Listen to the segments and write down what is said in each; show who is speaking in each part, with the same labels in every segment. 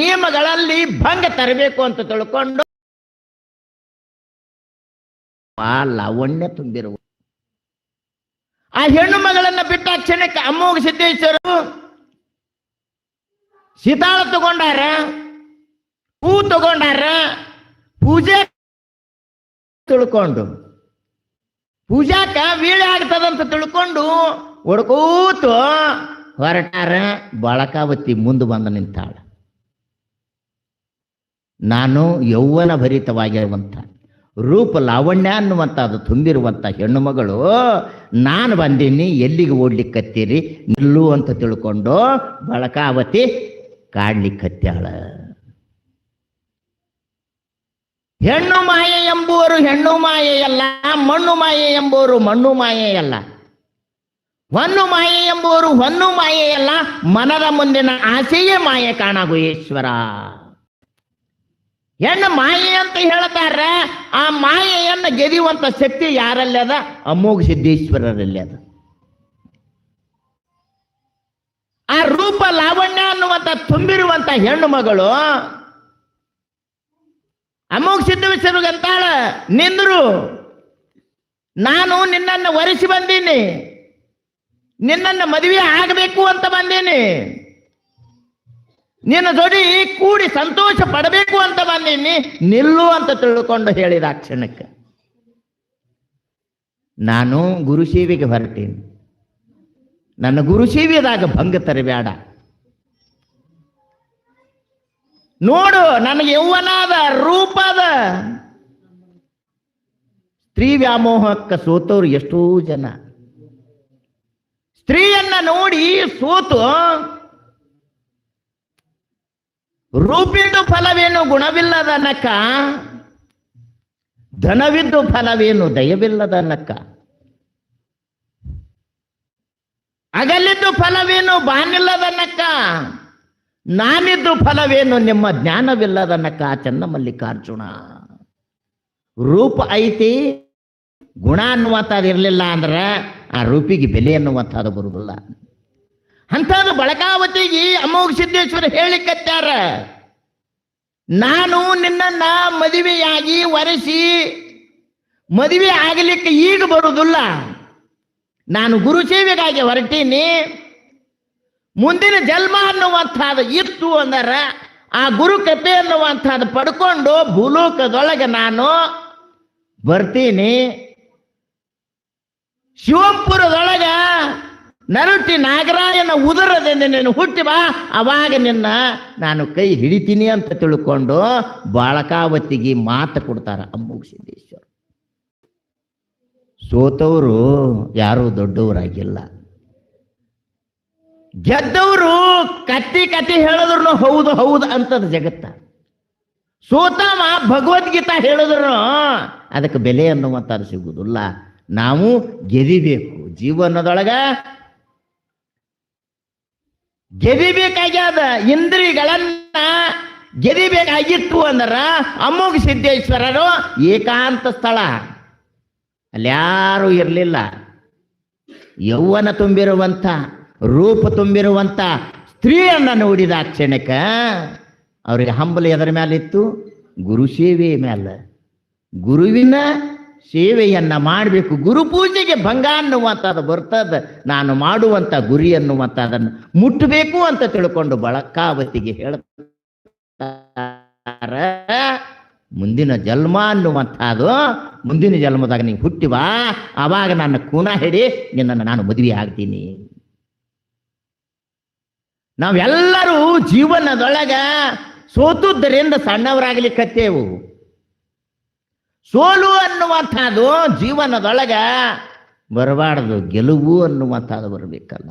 Speaker 1: ನಿಯಮಗಳಲ್ಲಿ ಭಂಗ ತರಬೇಕು ಅಂತ ತಿಳ್ಕೊಂಡು ಆ ಲಾವಣ್ಯ ತುಂಬಿರುವ. ಆ ಹೆಣ್ಣು ಮಗಳನ್ನ ಬಿಟ್ಟ ಕ್ಷಣಕ್ಕೆ ಅಮ್ಮೋಗ ಸಿದ್ದೇಶ್ವರರು ಸೀತಾಳ ತಗೊಂಡಾರ, ಹೂ ತಗೊಂಡಾರ, ಪೂಜೆ ತಿಳ್ಕೊಂಡು, ಪೂಜಾಕ ವೀಳೆ ಆಗ್ತದಂತ ತಿಳ್ಕೊಂಡು ಹೊಡ್ಕೋತು ಹೊರಟಾರ, ಬಳಕಾವತಿ ಮುಂದೆ ಬಂದು ನಿಂತಾಳ. ನಾನು ಯೌವನ ಭರಿತವಾಗಿರುವಂಥ ರೂಪ ಲಾವಣ್ಯ ಅನ್ನುವಂಥ ಅದು ತುಂಬಿರುವಂಥ ಹೆಣ್ಣು ಮಗಳು ನಾನು ಬಂದೀನಿ, ಎಲ್ಲಿಗೆ ಓಡ್ಲಿಕ್ಕತ್ತೀರಿ ನಿಲ್ಲು ಅಂತ ತಿಳ್ಕೊಂಡು ಬಳಕಾವತಿ ಕಾಡ್ಲಿಕ್ಕತ್ಯಾಳ ಹೆಣ್ಣು ಮಾಯೆ ಎಂಬುವರು ಹೆಣ್ಣು ಮಾಯೆಯಲ್ಲ ಮಣ್ಣು ಮಾಯೆ ಎಂಬುವರು ಮಣ್ಣು ಮಾಯೆಯಲ್ಲ ಹೊನ್ನು ಮಾಯೆ ಎಂಬುವರು ಹೊನ್ನು ಮಾಯೆಯಲ್ಲ ಮನದ ಮುಂದಿನ ಆಸೆಯೇ ಮಾಯೆ ಕಾಣಗು ಈಶ್ವರ. ಹೆಣ್ಣು ಮಾಯೆ ಅಂತ ಹೇಳ್ತಾರ ಆ ಮಾಯೆಯನ್ನ ಗೆದಿಯುವಂತ ಶಕ್ತಿ ಯಾರಲ್ಲಿ ಅದ? ಅಮೋಘ ಸಿದ್ದೇಶ್ವರರಲ್ಲಿ ಅದ. ಆ ರೂಪ ಲಾವಣ್ಯ ಅನ್ನುವಂತ ತುಂಬಿರುವಂತ ಹೆಣ್ಣು ಮಗಳು, ಅಮೋಘ ಸಿದ್ದೇಶ್ವರಗಂತಾಳ ನಿಂದ್ರು, ನಾನು ನಿನ್ನನ್ನು ಒರೆಸಿ ಬಂದೀನಿ, ನಿನ್ನನ್ನು ಮದುವೆ ಆಗಬೇಕು ಅಂತ ಬಂದೀನಿ. ನಿನ್ನ ಜೋಡಿ ಕೂಡಿ ಸಂತೋಷ ಪಡಬೇಕು ಅಂತ ಬಂದೀನಿ. ನಿಲ್ಲು ಅಂತ ತಿಳ್ಕೊಂಡು ಹೇಳಿದ ಆ ಕ್ಷಣಕ್ಕೆ. ನಾನು ಗುರು ಸೇವೆಗೆ ನನ್ನ ಗುರು ಭಂಗ ತರಬೇಡ. ನೋಡು, ನನಗೆ ಯೌವನಾದ, ರೂಪದ ಸ್ತ್ರೀ ವ್ಯಾಮೋಹಕ್ಕೆ ಸೋತವ್ರು ಎಷ್ಟೋ ಜನ. ಸ್ತ್ರೀಯನ್ನ ನೋಡಿ ಸೋತು ರೂಪಿದ್ದು ಫಲವೇನು ಗುಣವಿಲ್ಲದ ನಕ್ಕ? ಧನವಿದ್ದು ಫಲವೇನು ದಯವಿಲ್ಲದ ನಕ್ಕ? ಅಗಲಿದ್ದು ಫಲವೇನು ಬಾನಿಲ್ಲದ ನಕ್ಕ? ನಾನಿದ್ದು ಫಲವೇನು ನಿಮ್ಮ ಜ್ಞಾನವಿಲ್ಲದ ನಕ್ಕ? ಚನ್ನ ಮಲ್ಲಿಕಾರ್ಜುನ. ರೂಪ ಐತಿ, ಗುಣ ಅನ್ನುವಂಥದ್ದು ಇರಲಿಲ್ಲ ಅಂದ್ರೆ ಆ ರೂಪಿಗೆ ಬೆಲೆ ಅನ್ನುವಂಥದ್ದು ಬರುವುದಿಲ್ಲ ಅಂಥದ್ದು ಬಳಕಾವತಿಗೆ ಅಮೋಘ ಸಿದ್ದೇಶ್ವರ ಹೇಳಿಕತ್ತಾರ. ನಾನು ನಿನ್ನನ್ನ ಮದುವೆಯಾಗಿ ಒರೆಸಿ ಮದುವೆ ಆಗಲಿಕ್ಕೆ ಈಗ ಬರುವುದಿಲ್ಲ. ನಾನು ಗುರು ಸೇವೆಗಾಗಿ ಹೊರಟೀನಿ. ಮುಂದಿನ ಜನ್ಮ ಅನ್ನುವಂಥದ್ದು ಇತ್ತು ಅಂದರ, ಆ ಗುರು ಕೃಪೆ ಅನ್ನುವಂಥದ್ದು ಪಡ್ಕೊಂಡು ಭೂಲೋಕದೊಳಗೆ ನಾನು ಬರ್ತೀನಿ. ಶಿವಂಪುರದೊಳಗ ನರುಟಿ ನಾಗರಾಯನ ಉದರದಿಂದ ನೀನು ಹುಟ್ಟಿ ಬಾ. ಅವಾಗ ನಿನ್ನ ನಾನು ಕೈ ಹಿಡಿತೀನಿ ಅಂತ ತಿಳ್ಕೊಂಡು ಬಾಳಕಾವತಿಗೆ ಮಾತು ಕೊಡ್ತಾರ ಅಮ್ಮ ಸಿದ್ದೇಶ್ವರ ಸೋತವರು ಯಾರೂ ದೊಡ್ಡವರಾಗಿಲ್ಲ. ಗೆದ್ದವರು ಕತ್ತಿ ಕತ್ತಿ ಹೇಳಿದ್ರು ಹೌದು ಹೌದು ಅಂತದ ಜಗತ್ತ. ಸೋತಾಮ ಭಗವದ್ಗೀತಾ ಹೇಳಿದ್ರು ಅದಕ್ಕೆ ಬೆಲೆ ಅನ್ನುವಂಥದ್ದು ಸಿಗುವುದಿಲ್ಲ. ನಾವು ಗೆದಿಬೇಕು. ಜೀವನದೊಳಗ ಗೆದಿಬೇಕಾಗ್ಯಾದ ಇಂದ್ರಿಗಳನ್ನ ಗೆದಿಬೇಕಾಗಿತ್ತು ಅಂದ್ರ ಅಮೋಘ ಸಿದ್ದೇಶ್ವರರು ಏಕಾಂತ ಸ್ಥಳ. ಅಲ್ಲಿ ಯಾರೂ ಇರಲಿಲ್ಲ. ಯೌವನ ತುಂಬಿರುವಂಥ, ರೂಪ ತುಂಬಿರುವಂಥ ಸ್ತ್ರೀಯನ್ನ ನೋಡಿದ ಆ ಕ್ಷಣಕ್ಕ ಅವ್ರಿಗೆ ಹಂಬಲ ಎದರ ಮೇಲೆ ಇತ್ತು ಗುರು ಸೇವೆ ಮೇಲೆ ಗುರುವಿನ ಸೇವೆಯನ್ನ ಮಾಡಬೇಕು. ಗುರು ಪೂಜೆಗೆ ಭಂಗ ಅನ್ನುವಂಥದ್ದು ಬರ್ತದ. ನಾನು ಮಾಡುವಂಥ ಗುರಿ ಅನ್ನುವಂಥದ್ದನ್ನು ಮುಟ್ಟಬೇಕು ಅಂತ ತಿಳ್ಕೊಂಡು ಬಳಕಾವತಿಗೆ ಹೇಳ್ತಾರ. ಮುಂದಿನ ಜನ್ಮ ಅನ್ನುವಂಥದ್ದು, ಮುಂದಿನ ಜನ್ಮದಾಗ ನೀವು ಹುಟ್ಟಿವಾ, ಆವಾಗ ನನ್ನ ಕೂನ ಹಿಡಿ ನಿನ್ನನ್ನು ನಾನು ಮದುವೆ ಆಗ್ತೀನಿ. ನಾವೆಲ್ಲರೂ ಜೀವನದೊಳಗ ಸೋತುದರಿಂದ ಸಣ್ಣವರಾಗ್ಲಿಕ್ಕತ್ತೇವು ಸೋಲು ಅನ್ನುವಂಥದ್ದು ಜೀವನದೊಳಗ ಬರಬಾರ್ದು, ಗೆಲುವು ಅನ್ನುವಂಥದ್ದು ಬರಬೇಕಲ್ಲ.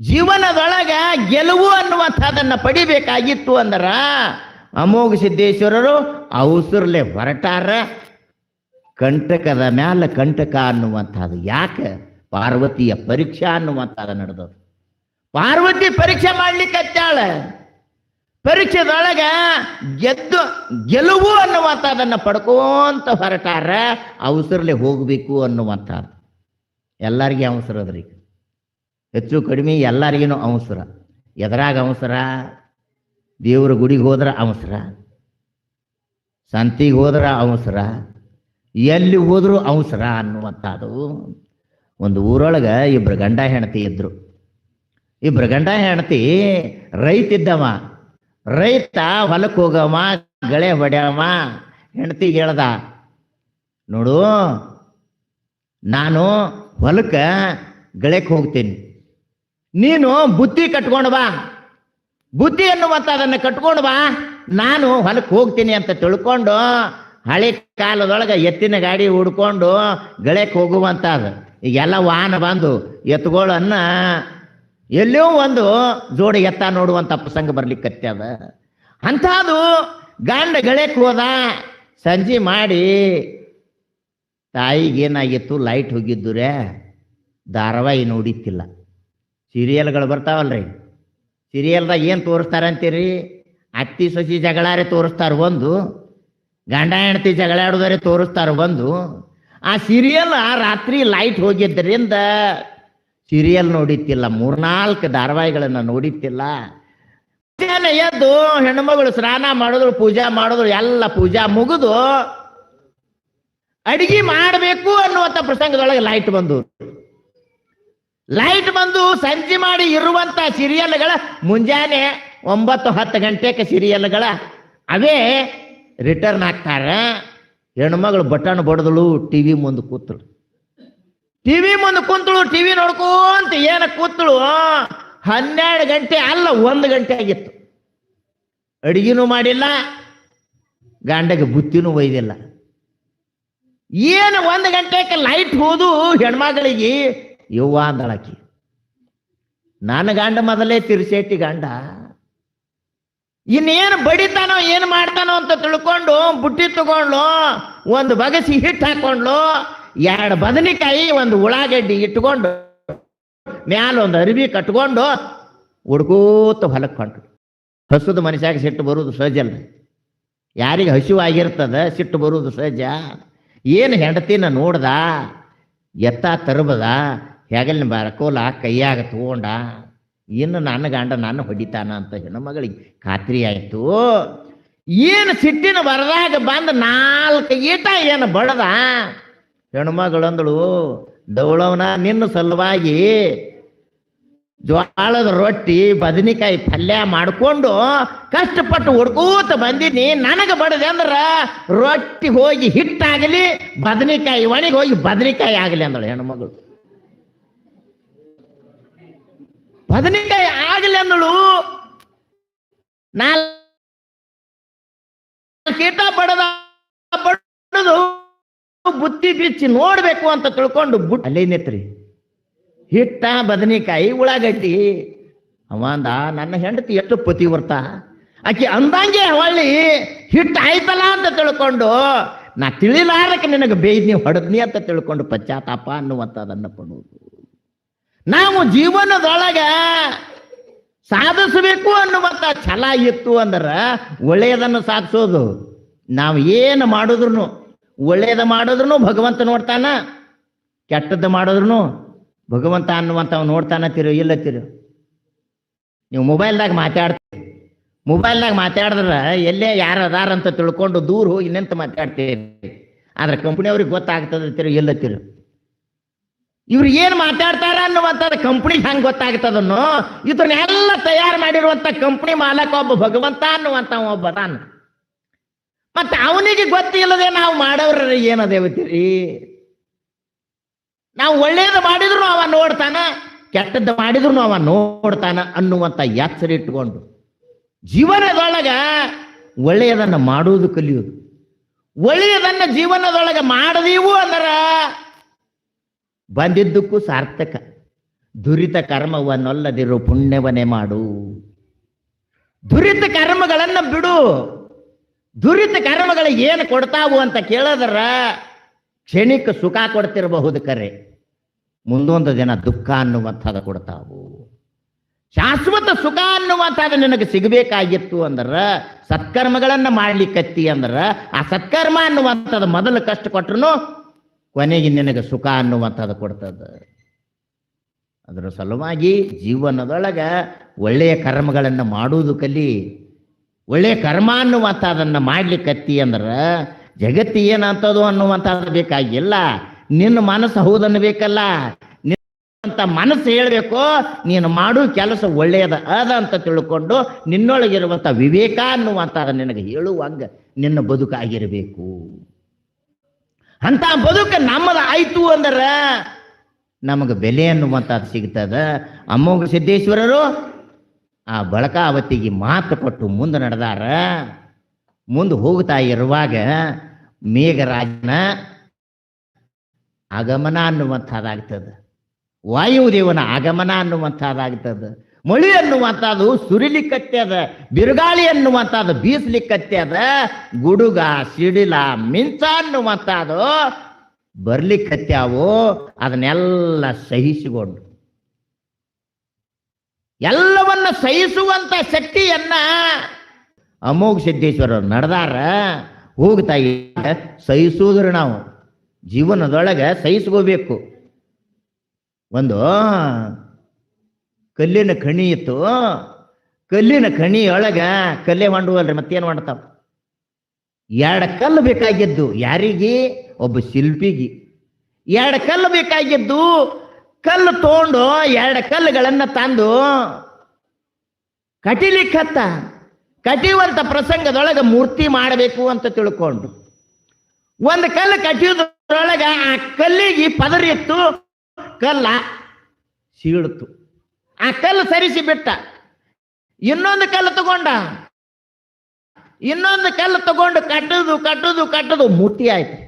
Speaker 1: ಜೀವನದೊಳಗ ಗೆಲುವು ಅನ್ನುವಂಥದ್ದನ್ನು ಪಡಿಬೇಕಾಗಿತ್ತು ಅಂದ್ರ ಅಮೋಘ ಸಿದ್ದೇಶ್ವರರು ಅವಸರಲೆ ಹೊರಟಾರ, ಕಂಟಕದ ಮ್ಯಾಲ ಕಂಟಕ ಅನ್ನುವಂಥದ್ದು. ಯಾಕೆ? ಪಾರ್ವತಿಯ ಪರೀಕ್ಷಾ ಅನ್ನುವಂಥದ್ದು ನಡೆದದು ಪಾರ್ವತಿ ಪರೀಕ್ಷೆ ಮಾಡ್ಲಿಕ್ಕೆ ಪರೀಕ್ಷೆದೊಳಗ ಗೆದ್ದು ಗೆಲುವು ಅನ್ನುವಂಥದ್ದನ್ನ ಪಡ್ಕೋಂತ ಹೊರಟಾರ ಅವಸರಲೆ ಹೋಗಬೇಕು ಅನ್ನುವಂಥದ್ದು. ಎಲ್ಲರಿಗೂ ಅವಸರ ಅದ್ರಿ ಹೆಚ್ಚು ಕಡಿಮೆ ಎಲ್ಲರಿಗೂ ಅವಸರ. ಎದ್ರಾಗ ಅವಸರ, ದೇವ್ರ ಗುಡಿಗೆ ಹೋದ್ರೆ ಅವಸರ, ಸಂತಿಗೆ ಹೋದ್ರೆ ಅವಸರ, ಎಲ್ಲಿ ಹೋದರೂ ಅವಸರ ಅನ್ನುವಂಥದ್ದು. ಒಂದು ಊರೊಳಗೆ ಇಬ್ಬರು ಗಂಡ ಹೆಂಡತಿ ಇದ್ದರು ಇಬ್ಬರು ಗಂಡ ಹೆಂಡತಿ ರೈತ ಇದ್ದವ. ರೈತ ಹೊಲಕ್ಕೆ ಹೋಗಮ್ಮ ಗಳೆ ಹೊಡ್ಯವ. ಹೆಂಡತಿಗೆ ಹೇಳ್ದ, ನೋಡು, ನಾನು ಹೊಲಕ್ಕೆ ಗಳಕ್ಕೆ ಹೋಗ್ತೀನಿ. ನೀನು ಬುತ್ತಿ ಕಟ್ಕೊಂಡು ಬಾ. ಬುದ್ಧಿ ಅನ್ನುವಂತ ಅದನ್ನ ಕಟ್ಕೊಂಡು ಬಾ. ನಾನು ಹೊಲಕ್ಕೆ ಹೋಗ್ತೀನಿ ಅಂತ ತಿಳ್ಕೊಂಡು ಹಳೆ ಕಾಲದೊಳಗೆ ಎತ್ತಿನ ಗಾಡಿ ಹುಡ್ಕೊಂಡು ಗಳಕ್ಕೆ ಹೋಗುವಂಥದ್ದು ಈಗೆಲ್ಲ ವಾಹನ ಬಂದು ಎತ್ತುಗಳನ್ನ ಎಲ್ಲೋ ಒಂದು ಜೋಡಿ ಎತ್ತ ನೋಡುವಂಥ ಪ್ರಸಂಗ ಬರ್ಲಿಕ್ಕತ್ಯದ ಅಂಥದ್ದು ಗಂಡ ಗಳಕ್ಕೆ ಹೋದ ಸಂಜೆ ಮಾಡಿ, ತಾಯಿಗೆ ಏನಾಗಿತ್ತು? ಲೈಟ್ ಹೋಗಿದ್ದು ರೇ ಧಾರಾವಾಹಿ ನೋಡಿತ್ತಿಲ್ಲ. ಸೀರಿಯಲ್ಗಳು ಬರ್ತಾವಲ್ರಿ. ಸೀರಿಯಲ್ದಾಗ ಏನು ತೋರಿಸ್ತಾರೆ ಅಂತೀರಿ ಅತ್ತಿ ಸಸಿ ಜಗಳಾರೆ ತೋರಿಸ್ತಾರೆ ಒಂದು. ಗಂಡ ಹೆಂಡತಿ ಜಗಳಾಡೋದರೆ ತೋರಿಸ್ತಾರೆ ಒಂದು. ಆ ಸೀರಿಯಲ್ ರಾತ್ರಿ ಲೈಟ್ ಹೋಗಿದ್ದರಿಂದ ಸೀರಿಯಲ್ ನೋಡಿತ್ತಿಲ್ಲ ಮೂರ್ನಾಲ್ಕು ಧಾರಾವಾಹಿಗಳನ್ನ ನೋಡಿತ್ತಿಲ್ಲ ಎದ್ದು ಹೆಣ್ಮಗಳು ಸ್ನಾನ ಮಾಡಿದ್ರು, ಪೂಜಾ ಮಾಡಿದ್ರು, ಎಲ್ಲ ಪೂಜಾ ಮುಗಿದು. ಅಡಿಗೆ ಮಾಡಬೇಕು ಅನ್ನುವಂಥ ಪ್ರಸಂಗದೊಳಗೆ ಲೈಟ್ ಬಂದು. ಲೈಟ್ ಬಂದು ಸಂಜೆ ಮಾಡಿ ಇರುವಂತ ಸೀರಿಯಲ್ಗಳ ಮುಂಜಾನೆ ಒಂಬತ್ತು ಹತ್ತು ಗಂಟೆಗೆ ಸೀರಿಯಲ್ಗಳ ಅವೇ ರಿಟರ್ನ್ ಆಗ್ತಾರೆ. ಹೆಣ್ಮಗಳು ಬಟನ್ ಬಡದಳು ಟಿವಿ ಮುಂದೆ ಕೂತಳು ಟಿವಿ ಮುಂದೆ ಕುಂತಳು, ಟಿವಿ ನೋಡ್ಕೊಂತ ಏನ ಕೂತಳು? ಹನ್ನೆರಡು ಗಂಟೆ ಅಲ್ಲ, ಒಂದು ಗಂಟೆ ಆಗಿತ್ತು. ಅಡಿಗೆನೂ ಮಾಡಿಲ್ಲ, ಗಂಡಗೆ ಬುತ್ತಿನೂ ಒಯ್ದಿಲ್ಲ. ಏನು ಒಂದು ಗಂಟೆಗೆ ಲೈಟ್ ಹೋದು ಹೆಣ್ಮಗಳಿಗೆ? ಯವ್ವ ಅಂದಳಕಿ ನನ್ನ ಗಂಡ ಮೊದಲೇ ತಿರ್ಸೇಟಿ ಗಂಡ. ಇನ್ನೇನು ಬಡಿತಾನೋ, ಏನು ಮಾಡ್ತಾನೋ ಅಂತ ತಿಳ್ಕೊಂಡು ಬುಟ್ಟಿ ತಗೊಂಡ್ಲು ಒಂದು ಬಗಸಿ ಹಿಟ್ಟು ಹಾಕೊಂಡ್ಲು ಎರಡು ಬದನೆಕಾಯಿ ಒಂದು ಉಳ್ಳಾಗಡ್ಡಿ ಇಟ್ಕೊಂಡು ಒಂದು ಅರಿವಿ ಕಟ್ಕೊಂಡು ಹುಡ್ಕೋತ ಹೊಲಕ್ಕೆ ಹೊಂಟು ಹಸುದ ಮನುಷ್ಯಾಗ ಸಿಟ್ಟು ಬರುವುದು ಸಹಜಲ್ಲ ಯಾರಿಗೆ ಹಸಿವಾಗಿರ್ತದ ಸಿಟ್ಟು ಬರುವುದು ಸಹಜ. ಏನು ಹೆಂಡತಿನ ನೋಡ್ದ, ಎತ್ತ ತರಬದ, ಹೆಗಲಿನ ಬರಕೋಲ ಕೈಯಾಗ ತಗೊಂಡ, ಇನ್ನು ನನ್ನ ಗಂಡ ನನ್ನ ಹೊಡಿತಾನ ಅಂತ ಹೆಣ್ಣು ಮಗಳಿಗೆ ಖಾತ್ರಿ ಆಯಿತು. ಏನು ಸಿಟ್ಟಿನ ಬರದಾಗ ಬಂದ ನಾಲ್ಕು ಈಟ ಏನು ಬಡದ ಹೆಣ್ಮಗಳಂದಳು ದೌಳವನ, ನಿನ್ನ ಸಲುವಾಗಿ ಜ್ವಾಳದ ರೊಟ್ಟಿ, ಬದನಿಕಾಯಿ ಪಲ್ಯ ಮಾಡ್ಕೊಂಡು ಕಷ್ಟಪಟ್ಟು ಹುಡ್ಕೋತ ಬಂದೀನಿ. ನನಗೆ ಬಡದೆ ಅಂದ್ರ ರೊಟ್ಟಿ ಹೋಗಿ ಹಿಟ್ಟಾಗಲಿ, ಬದನಿಕಾಯಿ ಒಣಗಿ ಹೋಗಿ ಬದನಿಕಾಯಿ ಆಗಲಿ ಅಂದಳು ಹೆಣ್ಮಗಳು ಬದನಿಕಾಯಿ ಆಗಲಿ ಅಂದಳು. ನಾಲ್ ಕೀಟ ಬಡದ ಬಡದು ಬುತ್ತಿ ಬಿಚ್ಚಿ ನೋಡ್ಬೇಕು ಅಂತ ತಿಳ್ಕೊಂಡು ಬುಟ್ ಅಲ್ಲೇ ನಿತ್ರಿ. ಹಿಟ್ಟ ಬದನೆಕಾಯಿ ಉಳ್ಳಾಗಡ್ಡಿ. ಅವಂದ ನನ್ನ ಹೆಂಡತಿ ಎಷ್ಟು ಪತಿವ್ರತ. ಆಕೆ ಅಂದಂಗೆ ಹೊಳ್ಳಿ ಹಿಟ್ಟು ಆಯ್ತಲ್ಲ ಅಂತ ತಿಳ್ಕೊಂಡು ನಾ ತಿಳಿಲಾರಕ್ಕೆ ನಿನಗೆ ಬೇಯ್ನಿ ಹೊಡೆದ್ನಿ ಅಂತ ತಿಳ್ಕೊಂಡು ಪಶ್ಚಾತ್ತಾಪ ಅನ್ನುವಂಥದ್ದನ್ನ ಪಡುವುದು. ನಾವು ಜೀವನದೊಳಗ ಸಾಧಿಸಬೇಕು ಅನ್ನುವಂಥ ಛಲ ಇತ್ತು ಅಂದ್ರೆ ಒಳ್ಳೆಯದನ್ನು ಸಾಧಿಸೋದು. ನಾವು ಏನು ಮಾಡಿದ್ರು ಒಳ್ಳೆಯದ ಮಾಡಿದ್ರು ಭಗವಂತ ನೋಡ್ತಾನ, ಕೆಟ್ಟದ್ದು ಮಾಡಿದ್ರು ಭಗವಂತ ಅನ್ನುವಂಥವ್ ನೋಡ್ತಾನ ತಿರು, ಇಲ್ಲ ತಿರು. ನೀವು ಮೊಬೈಲ್ದಾಗ ಮಾತಾಡ್ತೀರಿ. ಮೊಬೈಲ್ನಾಗ ಮಾತಾಡಿದ್ರೆ ಎಲ್ಲೇ ಯಾರು ಅದಾರ ಅಂತ ತಿಳ್ಕೊಂಡು ದೂರ ಹೋಗಿ ನಿಂತು ಮಾತಾಡ್ತೀರಿ. ಆದ್ರೆ ಕಂಪ್ನಿಯವ್ರಿಗೆ ಗೊತ್ತಾಗ್ತದೆ ತಿರು, ಇಲ್ಲ ತಿರು. ಇವ್ರು ಏನು ಮಾತಾಡ್ತಾರ ಅನ್ನುವಂಥದ್ದು ಕಂಪ್ನಿ ಹಂಗೆ ಗೊತ್ತಾಗ್ತದನ್ನು ಇದನ್ನೆಲ್ಲ ತಯಾರು ಮಾಡಿರುವಂತ ಕಂಪ್ನಿ ಮಾಲಕ ಒಬ್ಬ ಭಗವಂತ ಅನ್ನುವಂತ ಒಬ್ಬ ತಾನು ಮತ್ತೆ ಅವನಿಗೆ ಗೊತ್ತಿಲ್ಲದೆ ನಾವು ಮಾಡೋರ ಏನದೇವತ್ತೀರಿ ನಾವು ಒಳ್ಳೇದು ಮಾಡಿದ್ರು ಅವ ನೋಡ್ತಾನ ಕೆಟ್ಟದ್ದು ಮಾಡಿದ್ರು ಅವ ನೋಡ್ತಾನ ಅನ್ನುವಂತ ಎಚ್ಚರ ಇಟ್ಕೊಂಡು ಜೀವನದೊಳಗ ಒಳ್ಳೆಯದನ್ನ ಮಾಡುವುದು ಕಲಿಯುವುದು. ಒಳ್ಳೆಯದನ್ನ ಜೀವನದೊಳಗೆ ಮಾಡದೀವು ಅಂದ್ರ ಬಂದಿದ್ದಕ್ಕೂ ಸಾರ್ಥಕ, ದುರಿತ ಕರ್ಮವನ್ನೊಲ್ಲದಿರು ಪುಣ್ಯವನ್ನೇ ಮಾಡು. ದುರಿತ ಕರ್ಮಗಳನ್ನು ಬಿಡು. ದುರಿತ ಕರ್ಮಗಳು ಏನು ಕೊಡ್ತಾವು ಅಂತ ಕೇಳಿದ್ರ ಕ್ಷಣಿಕ ಸುಖ ಕೊಡ್ತಿರಬಹುದು ಕರೆ. ಮುಂದೊಂದು ದಿನ ದುಃಖ ಅನ್ನುವಂಥದ್ದು ಕೊಡ್ತಾವು. ಶಾಶ್ವತ ಸುಖ ಅನ್ನುವಂಥದ್ದು ನಿನಗೆ ಸಿಗಬೇಕಾಗಿತ್ತು ಅಂದ್ರ ಸತ್ಕರ್ಮಗಳನ್ನ ಮಾಡ್ಲಿಕ್ಕತ್ತಿ ಅಂದ್ರ ಆ ಸತ್ಕರ್ಮ ಅನ್ನುವಂಥದ್ದು ಮೊದಲು ಕಷ್ಟ ಕೊಟ್ರು ಕೊನೆಗೆ ನಿನಗೆ ಸುಖ ಅನ್ನುವಂಥದ್ದು ಕೊಡ್ತದ. ಅದರ ಸಲುವಾಗಿ ಜೀವನದೊಳಗೆ ಒಳ್ಳೆಯ ಕರ್ಮಗಳನ್ನು ಮಾಡುವುದು ಕಲಿ. ಒಳ್ಳೆಯ ಕರ್ಮ ಅನ್ನುವಂಥ ಅದನ್ನು ಮಾಡ್ಲಿಕ್ಕತ್ತಿ ಅಂದ್ರೆ ಜಗತ್ತು ಏನಂತದು ಅನ್ನುವಂಥದ್ದು ಬೇಕಾಗಿಲ್ಲ. ನಿನ್ನ ಮನಸ್ಸು ಹೌದನ್ನು ಬೇಕಲ್ಲ. ಅಂತ ಮನಸ್ಸು ಹೇಳಬೇಕು, ನೀನು ಮಾಡು ಕೆಲಸ ಒಳ್ಳೆಯದ ಅದ ಅಂತ ತಿಳ್ಕೊಂಡು ನಿನ್ನೊಳಗಿರುವಂಥ ವಿವೇಕ ಅನ್ನುವಂಥದ್ದು ನಿನಗೆ ಹೇಳುವಂಗ ನಿನ್ನ ಬದುಕಾಗಿರಬೇಕು ಅಂತ ಬದುಕು ನಮ್ಮದು ಆಯ್ತು ಅಂದ್ರೆ ನಮಗೆ ಬೆಲೆ ಅನ್ನುವಂಥದ್ದು ಸಿಗ್ತದ. ಅಮ್ಮೋಗ ಸಿದ್ದೇಶ್ವರರು ಆ ಬಳಕಾವತಿಗೆ ಮಾತು ಕೊಟ್ಟು ಮುಂದೆ ನಡೆದಾರ. ಮುಂದೆ ಹೋಗ್ತಾ ಇರುವಾಗ ಮೇಘರಾಜನ ಆಗಮನ ಅನ್ನುವಂಥದ್ದಾಗ್ತದೆ. ವಾಯುದೇವನ ಆಗಮನ ಅನ್ನುವಂಥದ್ದಾಗ್ತದೆ. ಮಳಿ ಅನ್ನುವಂಥದ್ದು ಸುರಿಲಿಕ್ಕತ್ಯದ ಬಿರುಗಾಳಿ ಅನ್ನುವಂಥದ್ದು ಬೀಸ್ಲಿಕ್ಕತ್ಯದ ಗುಡುಗ, ಸಿಡಿಲ, ಮಿಂಚ ಅನ್ನುವಂಥದ್ದು ಬರ್ಲಿಕ್ಕತ್ಯಾವು, ಅದನ್ನೆಲ್ಲ ಸಹಿಸಿಕೊಂಡು ಎಲ್ಲವನ್ನ ಸಹಿಸುವಂತ ಶಕ್ತಿಯನ್ನ ಅಮೋಘ ಸಿದ್ದೇಶ್ವರರು ನಡೆದಾರ. ಹೋಗ್ತಾ ಸಹಿಸುವುದ್ರ ನಾವು. ಜೀವನದೊಳಗೆ ಸಹಿಸ್ಕೋಬೇಕು. ಒಂದು, ಕಲ್ಲಿನ ಖಣಿ ಇತ್ತು. ಕಲ್ಲಿನ ಖಣಿಯೊಳಗ ಕಲ್ಲೇ ಮಾಡುವಲ್ರಿ, ಮತ್ತೇನು ಮಾಡ್ತಾವ? ಎರಡು ಕಲ್ಲು ಬೇಕಾಗಿದ್ದು ಯಾರಿಗೆ? ಒಬ್ಬ ಶಿಲ್ಪಿಗೆ. ಎರಡು ಕಲ್ಲು ಬೇಕಾಗಿದ್ದು ಕಲ್ಲು ತಗೊಂಡು ಎರಡು ಕಲ್ಲುಗಳನ್ನ ತಂದು ಕಟಿಲಿಕ್ಕತ್ತ ಕಟಿಯುವಂತ ಪ್ರಸಂಗದೊಳಗೆ ಮೂರ್ತಿ ಮಾಡಬೇಕು ಅಂತ ತಿಳ್ಕೊಂಡು. ಒಂದು ಕಲ್ಲು ಕಟಿಯೋದ್ರೊಳಗೆ ಆ ಕಲ್ಲಿಗೆ ಪದರಿತ್ತು ಕಲ್ಲ ಸೀಳ್ತು ಆ ಕಲ್ಲು ಸರಿಸಿ ಬಿಟ್ಟ. ಇನ್ನೊಂದು ಕಲ್ಲು ತಗೊಂಡ. ಇನ್ನೊಂದು ಕಲ್ಲು ತಗೊಂಡು ಕಟ್ಟುದು ಕಟ್ಟುದು, ಕಟ್ಟದು, ಮೂರ್ತಿ ಆಯ್ತು.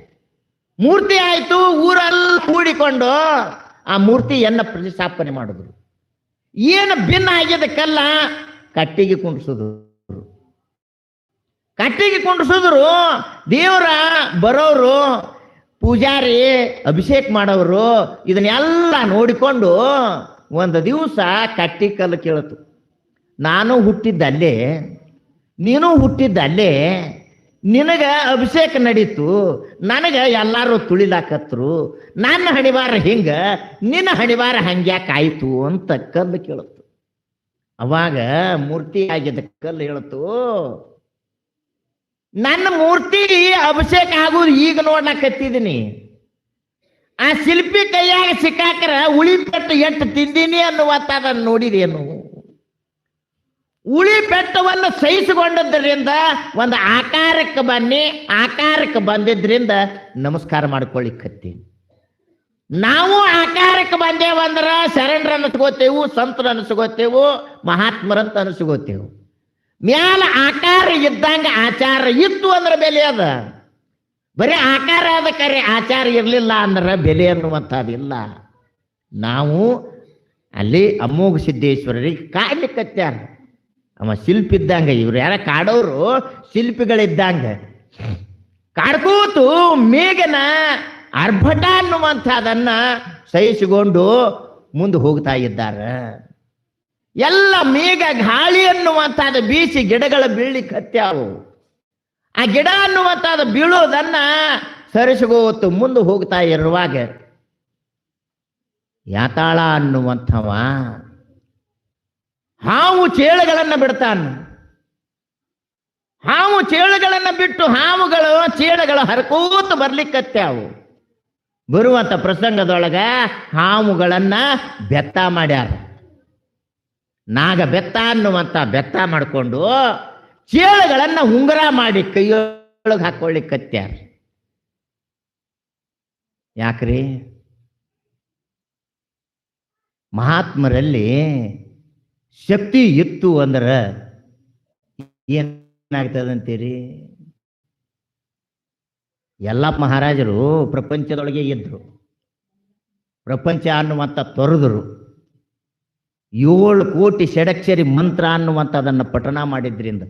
Speaker 1: ಮೂರ್ತಿ ಆಯ್ತು, ಊರೆಲ್ಲ ಕೂಡಿಕೊಂಡು ಆ ಮೂರ್ತಿಯನ್ನು ಪ್ರತಿಷ್ಠಾಪನೆ ಮಾಡಿದ್ರು. ಏನು ಭಿನ್ನ ಆಗ್ಯದ ಕಲ್ಲ? ಕಟ್ಟಿಗೆ ಕುಂಡ್ಸಿದ್ರು ಕಟ್ಟಿಗೆ ಕುಂಡ್ಸಿದ್ರು ದೇವರ ಬರೋರು, ಪೂಜಾರಿ, ಅಭಿಷೇಕ ಮಾಡೋರು, ಇದನ್ನೆಲ್ಲ ನೋಡಿಕೊಂಡು ಒಂದು ದಿವಸ ಕಟ್ಟಿ ಕಲ್ಲು ಕೇಳಿತು. ನಾನು ಹುಟ್ಟಿದ್ದಲ್ಲೇ, ನೀನು ಹುಟ್ಟಿದ್ದಲ್ಲೇ ನಿನಗ ಅಭಿಷೇಕ ನಡೀತು, ನನಗ ಎಲ್ಲಾರು ತುಳಿಲಾಕತ್ರು ನನ್ನ ಹಣಿವಾರ ಹಿಂಗ, ನಿನ್ನ ಹಣಿವಾರ ಹಂಗ್ಯಾಕಾಯ್ತು ಅಂತ ಕಲ್ಲು ಕೇಳುತ್ತು. ಅವಾಗ ಮೂರ್ತಿ ಆಗಿದ್ದ ಕಲ್ಲು ಹೇಳ್ತು, ನನ್ನ ಮೂರ್ತಿ ಅಭಿಷೇಕ ಆಗುದು ಈಗ ನೋಡ್ಲಾಕತ್ತಿದ್ದೀನಿ ಆ ಶಿಲ್ಪಿ ಕೈಯಾಗ ಸಿಕ್ಕಾಕರ ಉಳಿಪಟ್ಟು ಎಂಟು ತಿಂದೀನಿ ಅನ್ನುವತ್ತ ಅದನ್ನು ನೋಡಿದೇನು. ಉಳಿ ಬೆಟ್ಟವನ್ನು ಸಹಿಸಿಕೊಂಡದ್ರಿಂದ ಒಂದು ಆಕಾರಕ್ಕೆ ಬನ್ನಿ, ಆಕಾರಕ್ಕೆ ಬಂದಿದ್ರಿಂದ ನಮಸ್ಕಾರ ಮಾಡ್ಕೊಳ್ಳಿಕ್ಕತ್ತೀನಿ. ನಾವು ಆಕಾರಕ್ಕೆ ಬಂದೇವಂದ್ರ ಶರಣರ ಅನಿಸ್ಕೋತೇವು, ಸಂತರ ಅನಿಸ್ಕೋತೇವು, ಮಹಾತ್ಮರಂತ ಅನಿಸ್ಕೋತೇವು. ಮ್ಯಾಲ ಆಕಾರ ಇದ್ದಂಗೆ ಆಚಾರ ಇತ್ತು ಅಂದ್ರೆ ಬೆಲೆ ಅದ. ಬರೀ ಆಕಾರ ಆದ ಕರೆ, ಆಚಾರ ಇರಲಿಲ್ಲ ಅಂದ್ರೆ ಬೆಲೆ ಅನ್ನುವಂಥದ್ದಿಲ್ಲ ನಾವು ಅಲ್ಲಿ ಅಮೋಘ ಸಿದ್ದೇಶ್ವರರಿಗೆ ಕಾಡ್ಲಿಕ್ಕತ್ಯಾರ ಅವ ಶಿಲ್ಪಿ ಇದ್ದಂಗೆ ಇವ್ರು ಯಾರ ಕಾಡೋರು ಶಿಲ್ಪಿಗಳಿದ್ದಂಗೆ. ಕಾಡ್ಕೋತು ಮೇಘನ ಅರ್ಭಟ ಅನ್ನುವಂಥದನ್ನ ಸಹಿಸಿಕೊಂಡು ಮುಂದೆ ಹೋಗ್ತಾ ಇದ್ದಾರೆ. ಎಲ್ಲ ಮೇಘ ಗಾಳಿ ಅನ್ನುವಂಥದ್ದು ಬೀಸಿ ಗಿಡಗಳ ಬೀಳ್ಲಿಕ್ಕೆ ಹತ್ಯಾವು ಆ ಗಿಡ ಅನ್ನುವಂಥದ್ದು ಬೀಳೋದನ್ನ ಸರಿಸಿಗೋತು ಮುಂದೆ ಹೋಗ್ತಾ ಇರುವಾಗ, ಯಾತಾಳ ಅನ್ನುವಂಥವ ಹಾವು ಚೇಳುಗಳನ್ನು ಬಿಡ್ತಾನೆ. ಹಾವು ಚೇಳುಗಳನ್ನು ಬಿಟ್ಟು ಹಾವುಗಳು ಚೇಳುಗಳು ಹರ್ಕೋತ ಬರ್ಲಿಕ್ಕತ್ಯಾವು ಬರುವಂತ ಪ್ರಸಂಗದೊಳಗ ಹಾವುಗಳನ್ನ ಬೆತ್ತ ಮಾಡ್ಯಾರ. ನಾಗ ಬೆತ್ತ ಅನ್ನುವಂತ ಬೆತ್ತ ಮಾಡಿಕೊಂಡು ಚೇಳುಗಳನ್ನ ಉಂಗುರ ಮಾಡಿ ಕೈಯೊಳಗೆ ಹಾಕೊಳ್ಳಿಕ್ಕತ್ಯಾರ ಯಾಕ್ರಿ? ಮಹಾತ್ಮರಲ್ಲಿ ಶಕ್ತಿ ಇತ್ತು ಅಂದ್ರೆ ಏನಾಗ್ತದಂತೀರಿ ಎಲ್ಲ ಮಹಾರಾಜರು ಪ್ರಪಂಚದೊಳಗೆ ಇದ್ದರು ಪ್ರಪಂಚ ಅನ್ನುವಂಥ ತೊರೆದರು. ಏಳು ಕೋಟಿ ಷಡಕ್ಷರಿ ಮಂತ್ರ ಅನ್ನುವಂಥದ್ದನ್ನು ಪಠಣ ಮಾಡಿದ್ರಿಂದ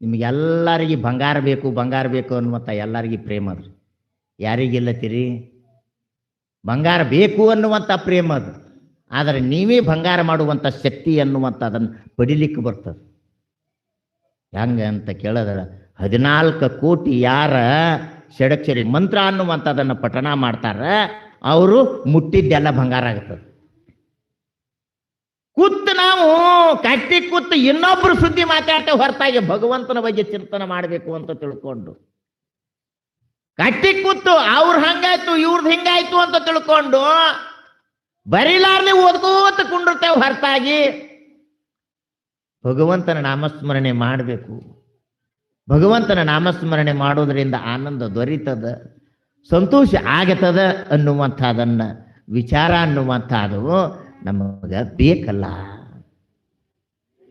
Speaker 1: ನಿಮಗೆಲ್ಲರಿಗೆ ಬಂಗಾರ ಬೇಕು ಬಂಗಾರ ಬೇಕು ಅನ್ನುವಂಥ ಎಲ್ಲರಿಗೆ ಪ್ರೇಮ ಅದು. ಯಾರಿಗಿಲ್ಲತ್ತೀರಿ ಬಂಗಾರ ಬೇಕು ಅನ್ನುವಂಥ ಪ್ರೇಮ ಅದು. ಆದರೆ ನೀವೇ ಬಂಗಾರ ಮಾಡುವಂಥ ಶಕ್ತಿ ಅನ್ನುವಂಥದ್ದನ್ನು ಪಡಿಲಿಕ್ಕೆ ಬರ್ತದೆ. ಹೆಂಗೆ ಅಂತ ಕೇಳಿದ್ರೆ ಹದಿನಾಲ್ಕು ಕೋಟಿ ಯಾರ ಷಡಕ್ಷರಿ ಮಂತ್ರ ಅನ್ನುವಂಥದ್ದನ್ನು ಪಠಣ ಮಾಡ್ತಾರ, ಅವರು ಮುಟ್ಟಿದ್ದೆಲ್ಲ ಬಂಗಾರ ಆಗ್ತದೆ ಕೂತ್ ನಾವು ಕಟ್ಟಿ ಕೂತು ಇನ್ನೊಬ್ರು ಸುದ್ದಿ ಮಾತಾಡ್ತೇವೆ ಹೊರತಾಗಿ ಭಗವಂತನ ಬಗ್ಗೆ ಚಿಂತನೆ ಮಾಡಬೇಕು ಅಂತ ತಿಳ್ಕೊಂಡು, ಕಟ್ಟಿ ಕೂತು ಅವ್ರ ಹಂಗಾಯ್ತು ಇವ್ರದ್ದು ಹಿಂಗಾಯ್ತು ಅಂತ ತಿಳ್ಕೊಂಡು ಬರೀಲಾರ್ದೆ ಓದ್ಕೋತ ಕುಂಡಿರ್ತೇವೆ ಹೊರತಾಗಿ. ಭಗವಂತನ ನಾಮಸ್ಮರಣೆ ಮಾಡಬೇಕು. ಭಗವಂತನ ನಾಮಸ್ಮರಣೆ ಮಾಡೋದ್ರಿಂದ ಆನಂದ ದೊರೀತದ, ಸಂತೋಷ ಆಗತದ ಅನ್ನುವಂಥದನ್ನ ವಿಚಾರ ಅನ್ನುವಂಥದ್ದು ನಮಗ ಬೇಕಲ್ಲ.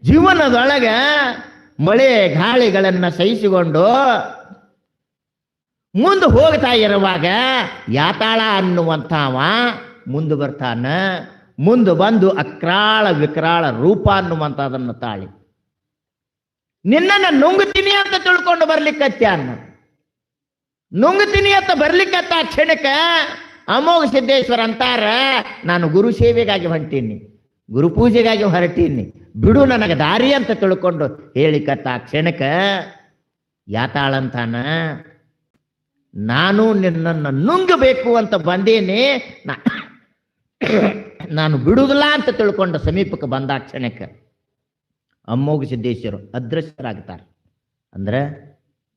Speaker 1: ಜೀವನದೊಳಗ ಮಳೆ ಗಾಳಿಗಳನ್ನು ಸಹಿಸಿಕೊಂಡು ಮುಂದೆ ಹೋಗ್ತಾ ಇರುವಾಗ ಯಾತಾಳ ಅನ್ನುವಂಥವ ಮುಂದೆ ಬರ್ತಾನ, ಮುಂದೆ ಬಂದು ಅಕ್ರಾಳ ವಿಕ್ರಾಳ ರೂಪ ಅನ್ನುವಂಥದನ್ನು ತಾಳಿ. ನಿನ್ನನ್ನು ನುಂಗ್ತೀನಿ ಅಂತ ತಿಳ್ಕೊಂಡು ಬರ್ಲಿಕ್ಕತ್ಯ ಅನ್ನ? ನುಂಗುತ್ತೀನಿ ಅಂತ ಬರ್ಲಿಕ್ಕತ್ತ ಕ್ಷಣಕ್ಕ ಅಮೋಘ ಸಿದ್ದೇಶ್ವರ ಅಂತಾರ, ನಾನು ಗುರು ಸೇವೆಗಾಗಿ ಹೊಂಟೀನಿ, ಗುರು ಪೂಜೆಗಾಗಿ ಹೊರಟೀನಿ, ಬಿಡು ನನಗೆ ದಾರಿ ಅಂತ ತಿಳ್ಕೊಂಡು ಹೇಳಿಕತ್ತ ಕ್ಷಣಕ್ಕ ಯಾತಾಳಂತಾನ, ನಾನು ನಿನ್ನನ್ನು ನುಂಗಬೇಕು ಅಂತ ಬಂದೇನೆ, ನಾ- ನಾನು ಬಿಡುವುದಿಲ್ಲ ಅಂತ ತಿಳ್ಕೊಂಡು ಸಮೀಪಕ್ಕೆ ಬಂದ ಆ ಕ್ಷಣಕ್ಕೆ ಅಮ್ಮೋಗ ಸಿದ್ದೇಶ್ವರು ಅದೃಶ್ಯರಾಗ್ತಾರೆ ಅಂದ್ರೆ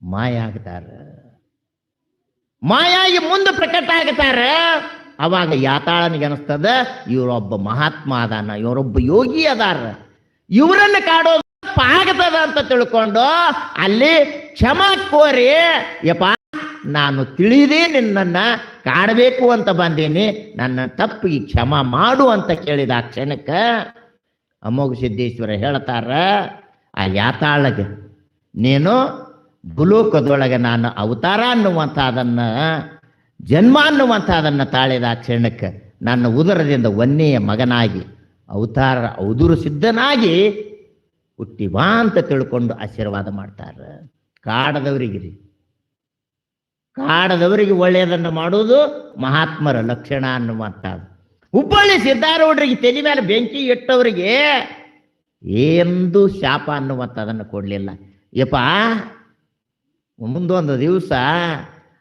Speaker 1: ಮಾಯ ಆಗ್ತಾರೆ. ಮಾಯಾಗಿ ಮುಂದೆ ಪ್ರಕಟ ಆಗ್ತಾರ. ಅವಾಗ ಯಾತಾಳನಿಗೆ ಅನಿಸ್ತದ, ಇವರೊಬ್ಬ ಮಹಾತ್ಮ ಅದಾನ, ಇವರೊಬ್ಬ ಯೋಗಿ ಅದಾರ. ಇವರನ್ನ ಕಾಡೋದು ತಪ್ಪ್ ಆಗತದ ಅಂತ ತಿಳ್ಕೊಂಡು ಅಲ್ಲಿ ಕ್ಷಮ ಕೋರಿ, ಯಪ್ಪ ನಾನು ತಿಳಿದೇ ನಿನ್ನನ್ನು ಕಾಡಬೇಕು ಅಂತ ಬಂದೀನಿ. ನನ್ನ ತಪ್ಪಿಗೆ ಕ್ಷಮ ಮಾಡು ಅಂತ ಕೇಳಿದ ಆ ಕ್ಷಣಕ್ಕೆ ಅಮೋಘ ಸಿದ್ದೇಶ್ವರ ಹೇಳ್ತಾರ, ಆ ಯಾತಾಳಗೆ ನೀನು ಭೂಲೋಕದೊಳಗೆ ನಾನು ಅವತಾರ ಅನ್ನುವಂಥದನ್ನ, ಜನ್ಮ ಅನ್ನುವಂಥದನ್ನ ತಾಳಿದ ಆ ಕ್ಷಣಕ್ಕೆ ನನ್ನ ಉದರದಿಂದ ಒನ್ನೆಯ ಮಗನಾಗಿ, ಅವತಾರ ಉದುರು ಸಿದ್ಧನಾಗಿ ಹುಟ್ಟಿವಾ ಅಂತ ತಿಳ್ಕೊಂಡು ಆಶೀರ್ವಾದ ಮಾಡ್ತಾರೆ. ಕಾಡದವರಿಗೆ ಕಾಡದವರಿಗೆ ಒಳ್ಳೆಯದನ್ನು ಮಾಡುವುದು ಮಹಾತ್ಮರ ಲಕ್ಷಣ ಅನ್ನುವಂಥದ್ದು. ಹುಬ್ಬಳ್ಳಿ ಸಿದ್ಧಾರೂಢರಿಗೆ ತಲೆ ಮೇಲೆ ಬೆಂಕಿ ಇಟ್ಟವರಿಗೆ ಎಂದು ಶಾಪ ಅನ್ನುವಂಥದ್ದನ್ನು ಕೊಡಲಿಲ್ಲ. ಯಪ್ಪ, ಮುಂದೊಂದು ದಿವಸ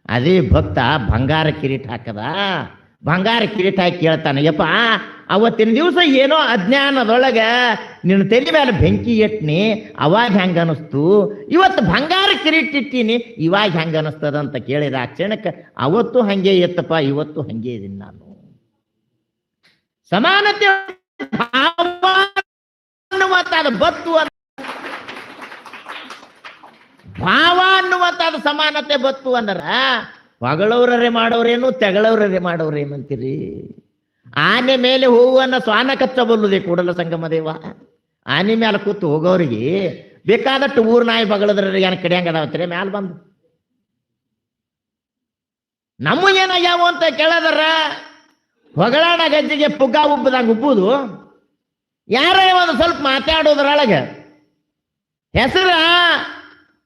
Speaker 1: ಅದೇ ಭಕ್ತ ಬಂಗಾರ ಕಿರೀಟ ಹಾಕದ? ಬಂಗಾರ ಕಿರೀಟ ಹಾಕಿ ಕೇಳ್ತಾನೆ, ಯಪ್ಪ, ಅವತ್ತಿನ ದಿವಸ ಏನೋ ಅಜ್ಞಾನದೊಳಗ ನಿನ್ನ ತಲೆ ಮೇಲೆ ಬೆಂಕಿ ಇಟ್ನಿ ಅವಾಗ ಹೆಂಗ ಅನಿಸ್ತು? ಇವತ್ತು ಬಂಗಾರ ಕಿರೀಟ ಇಟ್ಟೀನಿ, ಇವಾಗ ಹೆಂಗ ಅನಿಸ್ತದ ಅಂತ ಕೇಳಿದ ಆ ಕ್ಷಣಕ್ಕೆ, ಅವತ್ತು ಹಂಗೆ ಇತ್ತಪ್ಪ, ಇವತ್ತು ಹಂಗೆ ಇದೀನಿ ನಾನು. ಸಮಾನತೆ ಬತ್ತು ಭಾವ ಅನ್ನುವಂಥದ್ದು ಸಮಾನತೆ ಬತ್ತು ಅಂದ್ರ ಹೊಗಳವ್ರೇ ಮಾಡೋರೇನು ತೆಗಳವ್ರೇ ಮಾಡೋರೇನಂತೀರಿ ಆನೆ ಮೇಲೆ ಹೂವನ್ನು ಸ್ವಾನ ಕಚ್ಚಬಲ್ಲುದೆ ಕೂಡಲ ಸಂಗಮ ದೇವ. ಆನೆ ಮೇಲೆ ಕೂತು ಹೋಗೋರಿಗೆ ಬೇಕಾದಷ್ಟು ಊರ್ ನಾಯಿ ಬಗಳದ್ರೆ ಏನು ಕಡಿಯಂಗದಾವತ್ರಿ ಮ್ಯಾಲ ಬಂದು. ನಮ್ಮ ಏನಾಗ್ಯಾವ ಅಂತ ಕೇಳದರ? ಹೊಗಳಾಣ ಗಜ್ಜಿಗೆ ಪುಗ್ಗ ಉಬ್ಬದಂಗೆ ಉಬ್ಬುದು? ಯಾರೇ ಒಂದು ಸ್ವಲ್ಪ ಮಾತಾಡೋದ್ರೊಳಗೆ ಹೆಸರ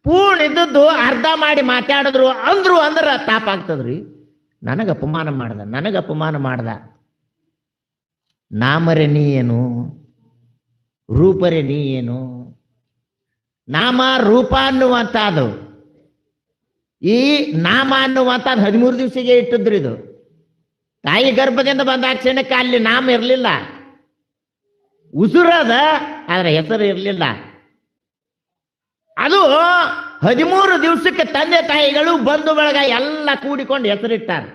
Speaker 1: ಪೂರ್ಣ ಇದ್ದದ್ದು ಅರ್ಧ ಮಾಡಿ ಮಾತಾಡಿದ್ರು, ಅಂದ್ರು ಅಂದ್ರೆ ತಾಪ ಆಗ್ತದ್ರಿ. ನನಗೆ ಅಪಮಾನ ಮಾಡ್ದ, ನನಗೆ ಅಪಮಾನ ಮಾಡ್ದ. ನಾಮರೆ ನೀ ಏನು? ರೂಪರೆ ನೀ ಏನು? ನಾಮ ರೂಪ ಅನ್ನುವಂಥದ್ದು ಈ ನಾಮ ಅನ್ನುವಂಥದ್ದು ಹದಿಮೂರು ದಿವಸಿಗೆ ಇಟ್ಟಿದ್ರು ಇದು. ತಾಯಿ ಗರ್ಭದಿಂದ ಬಂದ ಕ್ಷಣಕ್ಕೆ ಅಲ್ಲಿ ನಾಮ ಇರಲಿಲ್ಲ. ಉಸುರದ, ಆದ್ರೆ ಹೆಸರು ಇರಲಿಲ್ಲ. ಅದು ಹದಿಮೂರು ದಿವಸಕ್ಕೆ ತಂದೆ ತಾಯಿಗಳು ಬಂಧು ಬಳಗ ಎಲ್ಲ ಕೂಡಿಕೊಂಡು ಹೆಸರಿಟ್ಟಾರೆ.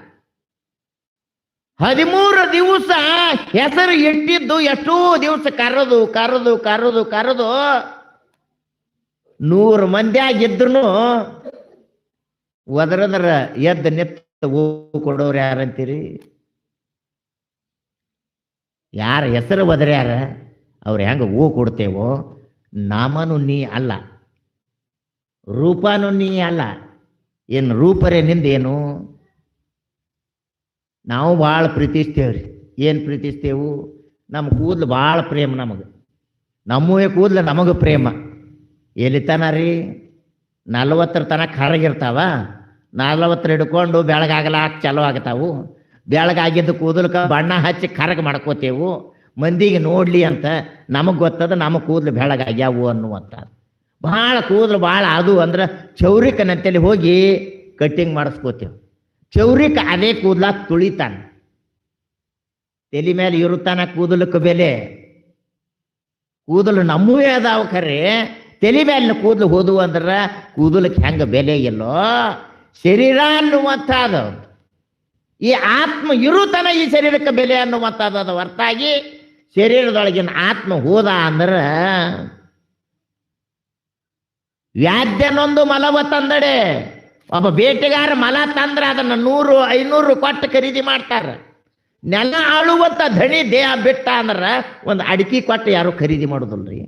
Speaker 1: ಹದಿಮೂರು ದಿವಸ ಹೆಸರು ಇಟ್ಟಿದ್ದು ಎಷ್ಟೋ ದಿವಸ ಕರೆದು ಕರೆದು ಕರೆದು ಕರೆದು ನೂರು ಮಂದಿ ಆಗಿದ್ರು ಒದರದ್ರ ಎದ್ದು ನೆತ್ತ ಕೊಡೋರು ಯಾರಂತೀರಿ? ಯಾರ ಹೆಸರು ಒದರ್ಯಾರ? ಅವ್ರು ಹೆಂಗ ಹೂ ಕೊಡ್ತೇವೋ? ನಾಮನು ನೀ ಅಲ್ಲ. ರೂಪನೂ ನೀ ಅಲ್ಲ. ಏನು ರೂಪರೇ ನಿಂದೇನು ನಾವು ಭಾಳ ಪ್ರೀತಿಸ್ತೇವ್ರಿ. ಏನು ಪ್ರೀತಿಸ್ತೇವು? ನಮ್ಮ ಕೂದಲು ಭಾಳ ಪ್ರೇಮ ನಮಗೆ. ನಮ್ಮವೇ ಕೂದಲು ನಮಗೆ ಪ್ರೇಮ. ಎಲ್ಲಿ ತನ ರೀ? ನಲ್ವತ್ತರ ತನಕ ಕರಗಿರ್ತಾವ ನಲ್ವತ್ತರ ಹಿಡ್ಕೊಂಡು ಬೆಳಗಾಗಲಾಕ ಚಲೋ ಆಗ್ತಾವು. ಬೆಳಗಾಗಿದ್ದು ಕೂದಲಕ್ಕೆ ಬಣ್ಣ ಹಚ್ಚಿ ಕರಗ ಮಾಡ್ಕೋತೇವು. ಮಂದಿಗೆ ನೋಡಲಿ ಅಂತ ನಮಗೆ ಗೊತ್ತದ ನಮ್ಮ ಕೂದಲು ಬೆಳಗಾಗ್ಯಾವು ಅನ್ನುವಂಥದ್ದು. ಭಾಳ ಕೂದಲು ಭಾಳ ಅದು ಅಂದ್ರೆ ಚೌರಿಕನಂತೇಳಿ ಹೋಗಿ ಕಟ್ಟಿಂಗ್ ಮಾಡಿಸ್ಕೋತೇವೆ. ಚೌರಿಕ ಅದೇ ಕೂದಲ ತುಳಿತಾನೆ. ತಲೆ ಮೇಲೆ ಇರುತ್ತಾನ ಕೂದಲಕ್ಕೆ ಬೆಲೆ. ಕೂದಲು ನಮ್ಮವೇ ಅದಾವ ಖರೆ. ತಲೆ ಮೇಲೆ ಕೂದಲು ಹೋದವು ಅಂದ್ರ ಕೂದಲಕ್ಕೆ ಹೆಂಗ ಬೆಲೆ ಇಲ್ಲೋ. ಶರೀರ ಅನ್ನುವಂಥದ್ದು. ಈ ಆತ್ಮ ಇರುತನ ಈ ಶರೀರಕ್ಕೆ ಬೆಲೆ ಅನ್ನುವಂಥದ್ದು ಅದು ಹೊರತಾಗಿ ಶರೀರದೊಳಗಿನ ಆತ್ಮ ಹೋದ ಅಂದ್ರ ವ್ಯಾಧ್ಯಾನೊಂದು ಮಲವ ತಂದಡೆ. ಒಬ್ಬ ಬೇಟೆಗಾರ ಮಲ ತಂದ್ರ ಅದನ್ನ ನೂರು, ಐನೂರು ಕೊಟ್ಟು ಖರೀದಿ ಮಾಡ್ತಾರೆ. ನೆಲ ಆಳುವಂತ ಧಣಿ ದೇಹ ಬಿಟ್ಟ ಅಂದ್ರೆ ಒಂದು ಅಡಿಕೆ ಕೊಟ್ಟು ಯಾರು ಖರೀದಿ ಮಾಡೋದಲ್ರಿ?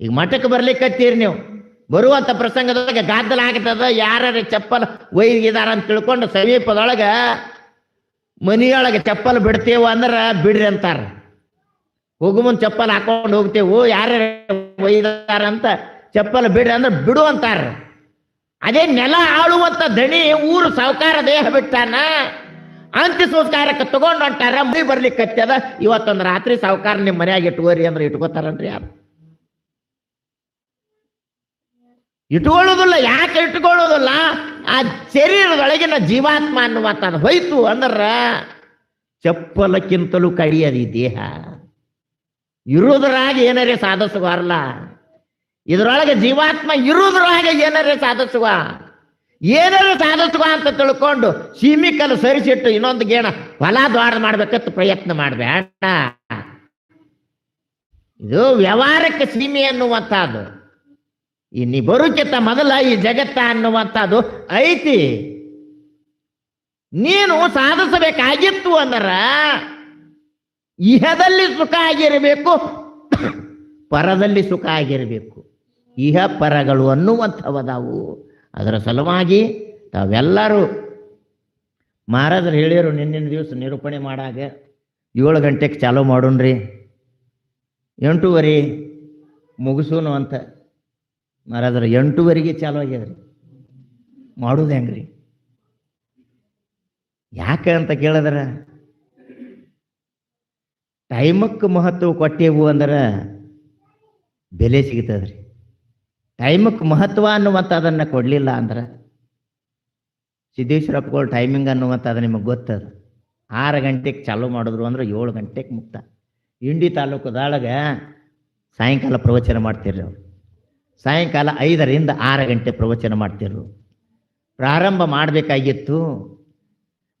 Speaker 1: ಈಗ ಮಠಕ್ಕೆ ಬರ್ಲಿಕ್ಕತ್ತೀರಿ ನೀವು. ಬರುವಂತ ಪ್ರಸಂಗದೊಳಗೆ ಗಾದ್ದಲ ಆಗ್ತದ ಯಾರ ಚಪ್ಪಲ್ ಒಯ್ದಿದಾರ ಅಂತ ತಿಳ್ಕೊಂಡು ಸಮೀಪದೊಳಗೆ ಮನಿಯೊಳಗೆ ಚಪ್ಪಲ್ ಬಿಡ್ತೇವ ಅಂದ್ರೆ ಬಿಡ್ರಿ ಅಂತಾರೆ. ಹೋಗು ಮುಂದೆ ಚಪ್ಪಲ್ ಹಾಕೊಂಡು ಹೋಗ್ತೇವು ಯಾರ ಒಯ್ದಾರ ಅಂತ ಚಪ್ಪಲ್ ಬಿಡ್ರಿ ಅಂದ್ರೆ ಬಿಡು ಅಂತಾರ. ಅದೇ ನೆಲ ಆಳುವಂತ ದಣಿ ಊರು ಸಾವುಕಾರ ದೇಹ ಬಿಟ್ಟಾನ ಅಂತ್ಯ ಸಂಸ್ಕಾರಕ್ಕೆ ತಗೊಂಡ್ ಹೊಂಟಾರ ಮೈ ಬರ್ಲಿಕ್ಕತ್ತದ ಇವತ್ತೊಂದು ರಾತ್ರಿ ಸಾವುಕಾರ ನಿಮ್ಮ ಮನೆಯಾಗ ಇಟ್ಕೋರಿ ಅಂದ್ರೆ ಇಟ್ಕೋತಾರನ್ರಿ ಯಾರು? ಇಟ್ಕೊಳ್ಳೋದಿಲ್ಲ, ಯಾಕೆ ಇಟ್ಕೊಳ್ಳೋದಿಲ್ಲ? ಆ ಶರೀರದೊಳಗಿನ ಜೀವಾತ್ಮ ಅನ್ನುವಂಥದ್ದು ಹೋಯ್ತು ಅಂದ್ರ ಚಪ್ಪಲಕ್ಕಿಂತಲೂ ಕಡಿಯದಿ ದೇಹ. ಇರೋದ್ರಾಗ ಏನಾರೇ ಸಾಧಿಸುವಾರಲ್ಲ ಇದರೊಳಗೆ ಜೀವಾತ್ಮ ಇರುವುದರೊಳಗೆ ಏನಾರೇ ಸಾಧಿಸುವ? ಏನಾರು ಸಾಧಿಸುವ ಅಂತ ತಿಳ್ಕೊಂಡು ಸೀಮಿಕಲು ಸರಿಸಿಟ್ಟು ಇನ್ನೊಂದು ಗೇಣ ಹೊಲ ದ್ವಾರ ಮಾಡ್ಬೇಕಂತ ಪ್ರಯತ್ನ ಮಾಡಬೇಡ ಇದು ವ್ಯವಹಾರಕ್ಕೆ ಸೀಮೆ ಅನ್ನುವಂಥದ್ದು. ಈ ನೀ ಬರೋಕ್ಕಿಂತ ಮೊದಲ ಈ ಜಗತ್ತ ಅನ್ನುವಂಥದ್ದು ಐತಿ. ನೀನು ಸಾಧಿಸಬೇಕಾಗಿತ್ತು ಅಂದ್ರ ಇಹದಲ್ಲಿ ಸುಖ ಆಗಿರಬೇಕು, ಪರದಲ್ಲಿ ಸುಖ ಆಗಿರಬೇಕು. ಇಹ ಪರಗಳು ಅನ್ನುವಂಥವದಾವು. ಅದರ ಸಲುವಾಗಿ ತಾವೆಲ್ಲರೂ ಮಹಾರಾಜರು ಹೇಳಿರು, ನಿನ್ನಿನ ದಿವಸ ನಿರೂಪಣೆ ಮಾಡಾಗ ಏಳು ಗಂಟೆಗೆ ಚಾಲು ಮಾಡೋಣ್ರಿ. ಎಂಟೂವರೆ ಮುಗಿಸೋನು ಅಂತ ಮಹಾರಾಜರು ಎಂಟೂವರೆಗೆ ಚಾಲು ಆಗ್ಯದ್ರಿ. ಮಾಡೋದು ಹೆಂಗ್ರಿ? ಯಾಕೆ ಅಂತ ಕೇಳಿದ್ರ? ಟೈಮಕ್ಕೆ ಮಹತ್ವ ಕೊಟ್ಟೇವು ಅಂದ್ರೆ ಬೆಲೆ ಸಿಗ್ತದ್ರಿ. ಟೈಮಕ್ಕೆ ಮಹತ್ವ ಅನ್ನುವಂಥದನ್ನು ಕೊಡಲಿಲ್ಲ ಅಂದ್ರೆ ಸಿದ್ದೇಶ್ವರಪ್ಪಗಳು ಟೈಮಿಂಗ್ ಅನ್ನುವಂಥದ್ದು ನಿಮಗೆ ಗೊತ್ತದ? ಆರು ಗಂಟೆಗೆ ಚಾಲೂ ಮಾಡಿದ್ರು ಅಂದ್ರೆ ಏಳು ಗಂಟೆಗೆ ಮುಕ್ತ. ಇಂಡಿ ತಾಲೂಕದೊಳಗೆ ಸಾಯಂಕಾಲ ಪ್ರವಚನ ಮಾಡ್ತಿರ್ರಿ ಅವ್ರು. ಸಾಯಂಕಾಲ ಐದರಿಂದ ಆರು ಗಂಟೆ ಪ್ರವಚನ ಮಾಡ್ತಿರ್ರು. ಪ್ರಾರಂಭ ಮಾಡಬೇಕಾಗಿತ್ತು.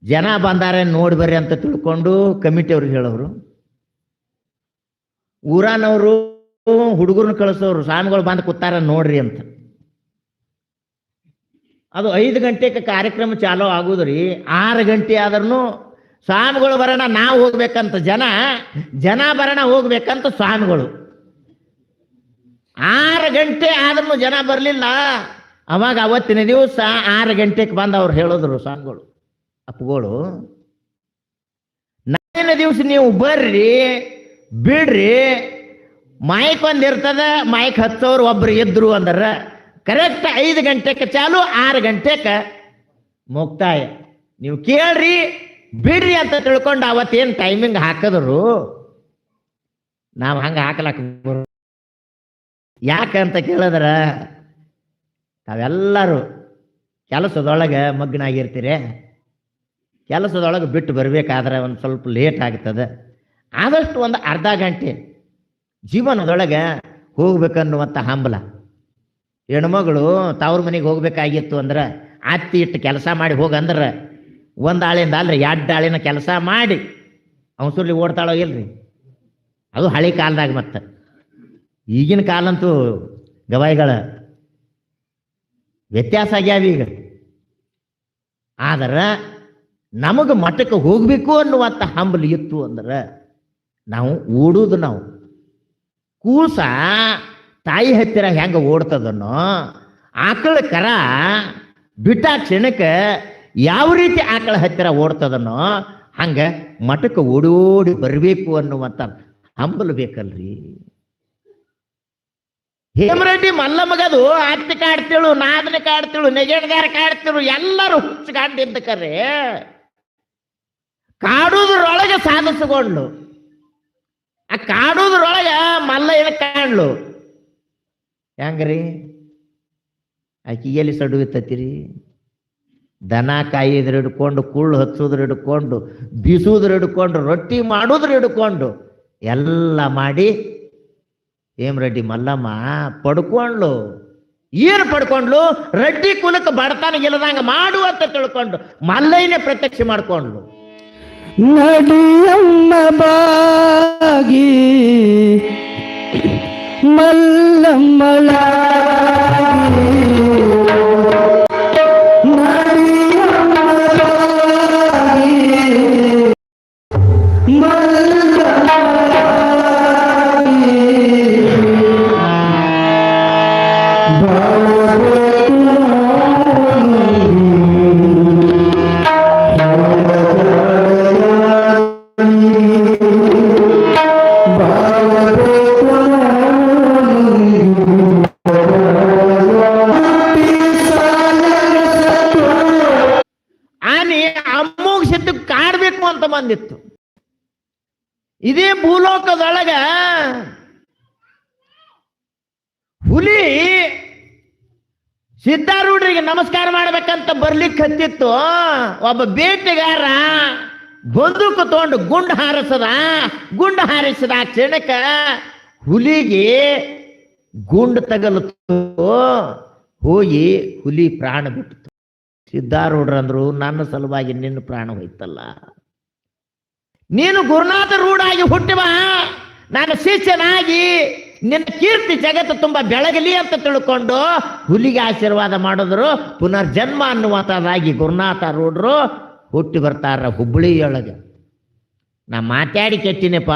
Speaker 1: ಜನ ಬಂದಾರೆ ನೋಡಿ ಬರ್ರಿ ಅಂತ ತಿಳ್ಕೊಂಡು ಕಮಿಟಿಯವ್ರಿಗೆ ಹೇಳೋರು. ಊರಾನವರು ಹುಡುಗರನ್ನ ಕಳಿಸೋರು ಸ್ವಾಮಿಗಳು ಬಂದು ಕೂತಾರ ನೋಡ್ರಿ ಅಂತ. ಅದು ಐದು ಗಂಟೆಗೆ ಕಾರ್ಯಕ್ರಮ ಚಾಲೋ ಆಗುದ್ರಿ, ಆರು ಗಂಟೆ ಆದ್ರೂ ಸ್ವಾಮಿಗಳು ಬರೋಣ, ನಾವು ಹೋಗ್ಬೇಕಂತ ಜನ ಜನ ಬರೋಣ, ಹೋಗ್ಬೇಕಂತ ಸ್ವಾಮಿಗಳು. ಆರು ಗಂಟೆ ಆದ್ರೂ ಜನ ಬರಲಿಲ್ಲ, ಅವಾಗ ಅವತ್ತಿನ ದಿವಸ ಆರು ಗಂಟೆಗೆ ಬಂದು ಅವ್ರು ಹೇಳಿದ್ರು ಸ್ವಾಮಿಗಳು, ಅಪ್ಪುಗಳು, ನಾಳಿನ ದಿವಸ ನೀವು ಬರ್ರಿ, ಬಿಡ್ರಿ ಮೈಕ್ ಒಂದು ಇರ್ತದ, ಮೈಕ್ ಹತ್ತೋರು ಒಬ್ರು ಇದ್ರು ಅಂದ್ರ ಕರೆಕ್ಟ್ ಐದು ಗಂಟೆಗೆ ಚಾಲು, ಆರು ಗಂಟೆಗೆ ಮುಕ್ತಾಯ. ನೀವು ಕೇಳ್ರಿ, ಬಿಡ್ರಿ ಅಂತ ತಿಳ್ಕೊಂಡು ಅವತ್ತೇನು ಟೈಮಿಂಗ್ ಹಾಕಿದ್ರು, ನಾವು ಹಂಗೆ ಹಾಕಲಕ್ಕ ಯಾಕ ಯಾಕಂತ ಕೇಳಿದ್ರ, ತಾವೆಲ್ಲರೂ ಕೆಲಸದೊಳಗೆ ಮಗ್ನಾಗಿರ್ತೀರಿ. ಕೆಲಸದೊಳಗೆ ಬಿಟ್ಟು ಬರಬೇಕಾದ್ರೆ ಒಂದು ಸ್ವಲ್ಪ ಲೇಟ್ ಆಗ್ತದೆ. ಆದಷ್ಟು ಒಂದು ಅರ್ಧ ಗಂಟೆ ಜೀವನದೊಳಗೆ ಹೋಗ್ಬೇಕನ್ನುವಂಥ ಹಂಬಲ. ಹೆಣ್ಮಗಳು ತವ್ರ ಮನೆಗೆ ಹೋಗ್ಬೇಕಾಗಿತ್ತು ಅಂದ್ರೆ ಅತ್ತಿ ಇಟ್ಟು ಕೆಲಸ ಮಾಡಿ ಹೋಗಂದ್ರೆ ಒಂದು ಆಳಿಂದ ಅಲ್ರಿ ಎರಡು ಆಳಿನ ಕೆಲಸ ಮಾಡಿ ಅವಸರ್ಲಿ ಓಡ್ತಾಳೋ ಇಲ್ರಿ? ಅದು ಹಳೆ ಕಾಲದಾಗ ಮತ್ತೆ. ಈಗಿನ ಕಾಲಂತೂ ಗವಾಯಿಗಳ ವ್ಯತ್ಯಾಸ ಆಗ್ಯಾವ ಈಗ. ಆದ್ರೆ ನಮಗೆ ಮಠಕ್ಕೆ ಹೋಗಬೇಕು ಅನ್ನುವಂಥ ಹಂಬಲ ಇತ್ತು ಅಂದ್ರೆ ನಾವು ಓಡೋದು ನಾವು. ಕೂಸ ತಾಯಿ ಹತ್ತಿರ ಹೆಂಗೆ ಓಡ್ತದನೋ ಆಕಳ ಕರ ಬಿಟ್ಟ ಕ್ಷಣಕ್ಕೆ ಯಾವ ರೀತಿ ಆಕಳ ಹತ್ತಿರ ಓಡ್ತದನೋ ಹಂಗೆ ಮಠಕ್ಕೆ ಓಡೋಡಿ ಬರಬೇಕು ಅನ್ನುವಂಥ ಹಂಬಲ್ ಬೇಕಲ್ರಿ. ಹೇಮರೆಡ್ಡಿ ಮಲ್ಲಮ್ಮಗದು ಅತ್ತಿ ಕಾಡ್ತಿಳು, ನಾದನ ಕಾಡ್ತಿಳು, ನೆಗೆಡ್ಗಾರ ಕಾಡ್ತಿಳು, ಎಲ್ಲರೂ ಹುಚ್ಚುಗಾಡಿದ್ದ ಕರೆ. ಕಾಡುದ್ರೊಳಗೆ ಸಾಧಿಸಿಕೊಂಡು ಆ ಕಾಡುದ್ರೊಳಗೆ ಮಲ್ಲ ಏನ ಕಾಣ್ಲು. ಹೆಂಗ್ರಿ? ಆಕಿ ಎಲ್ಲಿ ಸಡುವಿತ್ತತ್ತೀರಿ ದನ ಕಾಯಿದ್ರ ಹಿಡ್ಕೊಂಡು, ಕುಳ್ಳು ಹಚ್ಚೋದ್ರ ಹಿಡ್ಕೊಂಡು, ಬೀಸುದ್ರ ಹಿಡ್ಕೊಂಡು, ರೊಟ್ಟಿ ಮಾಡೋದ್ರ ಹಿಡ್ಕೊಂಡು, ಎಲ್ಲ ಮಾಡಿ ಏಮ್ ರೆಡ್ಡಿ ಮಲ್ಲಮ್ಮ ಪಡ್ಕೊಂಡ್ಲು. ಏನು ಪಡ್ಕೊಂಡ್ಲು? ರೆಡ್ಡಿ ಕುಲಕ್ಕೆ ಬಡತನ ಗೆಲ್ಲದಂಗ ಮಾಡು ಅಂತ ತಿಳ್ಕೊಂಡು ಮಲ್ಲಯ್ಯನೇ ಪ್ರತ್ಯಕ್ಷ ಮಾಡ್ಕೊಂಡ್ಲು. നടിയമ്മ ബാഗി മല്ലമ്മളാകി ಬಂದಿತ್ತು. ಇದೇ ಭೂಲೋಕದೊಳಗ ಹುಲಿ ಸಿದ್ಧಾರೂಢರಿಗೆ ನಮಸ್ಕಾರ ಮಾಡ್ಬೇಕಂತ ಬರ್ಲಿಕ್ಕೆ ಹತ್ತಿತ್ತು. ಒಬ್ಬ ಬೇಟೆಗಾರ ಬಂದೂಕು ತಗೊಂಡು ಗುಂಡು ಹಾರಿಸದ. ಗುಂಡು ಹಾರಿಸದ ಆ ಕ್ಷಣಕ್ಕ ಹುಲಿಗೆ ಗುಂಡು ತಗಲುತ್ತು. ಹೋಗಿ ಹುಲಿ ಪ್ರಾಣ ಬಿಟ್ಟಿತು ಸಿದ್ಧಾರೂಢರಂದ್ರು, ನನ್ನ ಸಲುವಾಗಿ ನಿನ್ನ ಪ್ರಾಣ ಹೋಯ್ತಲ್ಲ. ನೀನು ಗುರುನಾಥ ರೂಢಾಗಿ ಹುಟ್ಟಿವ. ನಾನು ಶಿಷ್ಯನಾಗಿ ನಿನ್ನ ಕೀರ್ತಿ ಜಗತ್ತು ತುಂಬಾ ಬೆಳಗಲಿ ಅಂತ ತಿಳ್ಕೊಂಡು ಹುಲಿಗೆ ಆಶೀರ್ವಾದ ಮಾಡಿದ್ರು. ಪುನರ್ಜನ್ಮ ಅನ್ನುವಂಥದ್ದಾಗಿ ಗುರುನಾಥ ರೂಢರು ಹುಟ್ಟಿ ಬರ್ತಾರ ಹುಬ್ಬಳ್ಳಿಯೊಳಗೆ ನಾ ಮಾತಾಡಿ ಕೆಟ್ಟಿನಪ್ಪ.